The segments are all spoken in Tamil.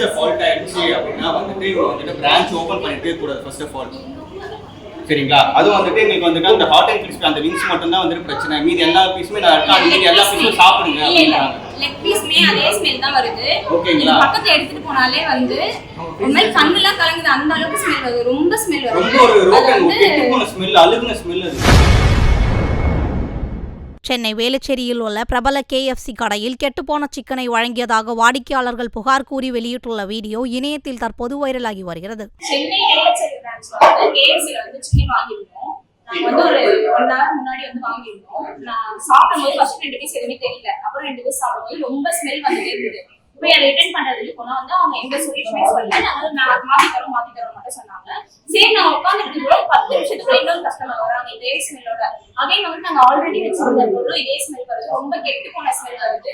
ஃப்ரீசர் ஃபால்ட் ஆயிடுச்சு அப்படின்னா வந்துட்டு இவங்க வந்துட்டு பிரான்ச் ஓபன் பண்ணிட்டே கூடாது ஃபர்ஸ்ட் ஆஃப் ஆல் சரிங்களா? அது வந்துட்டு எங்களுக்கு வந்துட்டு அந்த ஹாட் அண்ட் கிறிஸ்பி அந்த விங்ஸ் மட்டும் தான் வந்துட்டு பிரச்சனை. மீதி எல்லா பீஸுமே நான் இருக்கா மீதி எல்லா பீஸும் சாப்பிடுங்க அப்படின்றாங்க. லெக் பீஸ்மே அதே ஸ்மெல் தான் வருது. ஓகேங்களா? பக்கத்துல எடுத்துட்டு போனாலே வந்து ஒரு மாதிரி கண்ணுலாம் கலங்குது அந்த அளவுக்கு ஸ்மெல் வருது. ரொம்ப ஸ்மெல் வருது. ரொம்ப ஒரு ரோகன் ஸ்மெல் அழுகுன ஸ்மெல் அது. சென்னை வேலுச்சேரியில் உள்ள பிரபல கேஎஃப்சி கடையில் கெட்டுப்போன சிக்கனை வழங்கியதாக வாடிக்கையாளர்கள் புகார் கூறி வெளியிட்டுள்ள வீடியோ இணையத்தில் தற்போது வைரலாகி வருகிறது. வந்து ஒரு ஒன் ஹவர் முன்னாடி வந்து வாங்கியிருந்தோம். நான் சாப்பிடும்போது ஃபர்ஸ்ட் ரெண்டு பீஸ் எதுவுமே தெரியல. அப்புறம் ரெண்டு பீஸ் சாப்பிடும்போது ரொம்ப ஸ்மெல் வந்துட்டே இருந்தது. போய் அதை ரிட்டர்ன் பண்றதுக்கு போனா வந்து அவங்க எந்த சொல்யூஷனே சொல்லல நாங்க வந்து மாத்தி தரோம் மாத்தி தரோம் மட்டும் சொன்னாங்க. சரி நான் உட்காந்துட்டு பத்து நிமிஷத்துக்கு இன்னொரு கஸ்டமர் வராங்க. இதே ஸ்மெல்லோட அதே வந்து நாங்க ஆல்ரெடி வச்சிருந்த பொருளும் இதே ஸ்மெல் வருது. ரொம்ப கெட்டு போன ஸ்மெல் வருது.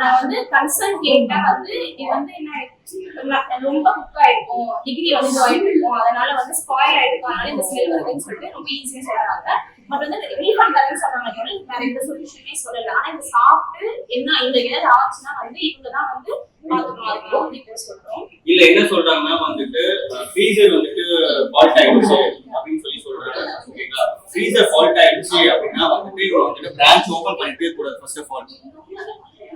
நான் வந்து கன்சர்ன் கேட்டா வந்து இது வந்து என்ன ரொம்ப குக் ஆயிருக்கும். டிகிரி வந்து இதுவாயிட்டு இருக்கும் அதனால வந்து ஸ்பாயில் ஆயிருக்கும் அதனால இந்த ஸ்மெல் வருதுன்னு சொல்லிட்டு ரொம்ப ஈஸியா சொல்றாங்க. பட் வந்து ரீஃபண்ட் தரேன்னு சொல்றாங்க வேற எந்த சொல்யூஷனே சொல்லல. ஆனா இது சாப்பிட்டு என்ன இந்த ஏதாவது ஆச்சுன்னா வந்து இவங்க தான் வந்து இல்ல என்ன சொல்றாங்கன்னா வந்துட்டு ஃப்ரீசர் வந்துட்டு ஃபால்ட் ஆயிடுச்சு அப்படின்னு சொல்லி சொல்றாங்க. ஓகேங்களா ஃப்ரீசர் ஃபால்ட் ஆயிடுச்சு அப்படின்னா வந்துட்டு வந்துட்டு பிரான்ச் ஓபன் பண்ணிட்டே கூடாது ஃபர்ஸ்ட் ஆஃப் ஆல்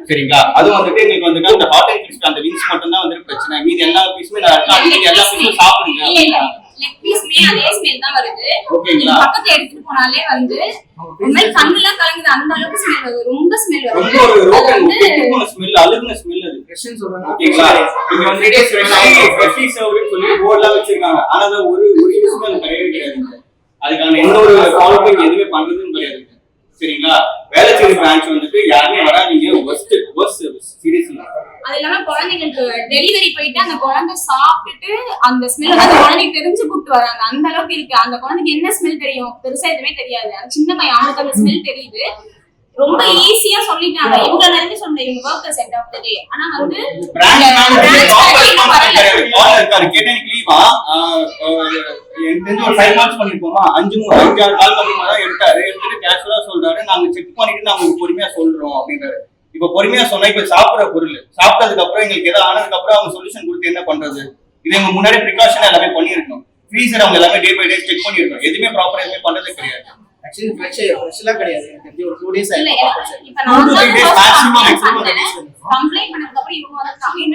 சரிங்களா? அது வந்துட்டு எங்களுக்கு வந்துட்டு அந்த ஹாட் அண்ட் கிறிஸ்பி அந்த விங்ஸ் மட்டும் தான் வந்துட்டு பிரச்சனை. மீதி எல்லா பீஸுமே நான் இருக்கா மீதி எல்லா பீஸும் சாப்பிடுங்க லெக் பீஸ்மே அதே ஸ்மெல் தான் வருது. ஓகேங்களா? பக்கத்துல எடுத்துட்டு போனாலே வந்து ஒரு மாதிரி கலங்குது. அந்த அளவுக்கு ஸ்மெல் வருது. ரொம்ப ஸ்மெல் வருது. ரொம்ப ஒரு ஸ்மெல் அழுகுன ஸ்மெல் அது. ஃப்ரெஷ்னு சொல்றாங்க ஓகேங்களா? ஃப்ரெஷ்ஷி சர்வ்னு சொல்லி போர்ட்லாம் வச்சிருக்காங்க. ஆனா அது ஒரு ஒரு யூஸ்மே கிடையவே கிடையாது. அதுக்கான எந்த ஒரு ஃபாலோவிங் எதுவுமே பண்றதும் கிடையாது. சரிங்களா? வேலைச்சேரி பிரான்ச் வந்துட்டு யாருமே வராதீங்க ஒஸ்ட் ஒஸ்ட் சீரியஸ்லி அது இல்லாம குழந்தைங்களுக்கு டெலிவரி போயிட்டு அந்த குழந்தை சாப்பிட்டுட்டு அந்த ஸ்மெல் அந்த குழந்தைக்கு தெரிஞ்சு கூப்பிட்டு வராங்க. அந்த அளவுக்கு இருக்கு. அந்த குழந்தைக்கு என்ன ஸ்மெல் தெரியும்? பெருசா எதுவுமே தெரியாது. சின்ன பையன் அவனுக்கு அந்த ஸ்மெல் தெரியுது. ரொம்ப ஈஸியா சொல்லிட்டாங்க. இவங்க இருந்து சொன்ன இவங்க workers end of the day ஆனா வந்து பிரான்ச். மேனேஜர் இருக்காரு. கேட்டா எனக்கு லீவா எனக்கு தெரிஞ்சு ஒரு ஃபைவ் மார்க்ஸ் பண்ணிருக்கோமா அஞ்சு மூணு அஞ்சு ஆறு கால் பண்ணி தான் எடுத்தாரு. எடுத்துட்டு கேஷுவலா சொல்றாரு. நாங்க செக் பண்ணிட்டு நாங்க உங்களுக்கு பொறுமையா சொல்றோம் அப்படின்றாரு. இப்ப பொறுமையா சொன்னா இப்ப சாப்பிடுற பொருள். சாப்பிட்டதுக்கு அப்புறம் எங்களுக்கு ஏதாவது ஆனதுக்கு அப்புறம் அவங்க சொல்யூஷன் கொடுத்து என்ன பண்றது? இது எங்க முன்னாடி ப்ரிகாஷன் எல்லாமே பண்ணிருக்கணும் ஃப்ரீசர் அவங்க எல்லாமே டே பை டே செக் பண்ணிருக்கோம் எதுவுமே ப்ராப்பரா எதுவுமே பண்றதே கிடையாது. ஆக்சுவலி ஃப்ரெஷ் ஃப்ரெஷ்லாம் கிடையாது. எனக்கு தெரிஞ்சு ஒரு டூ டேஸ் கம்ப்ளைண்ட் பண்ணதுக்கு அப்புறம் இவங்க வந்து கம்ப்ளைண்ட்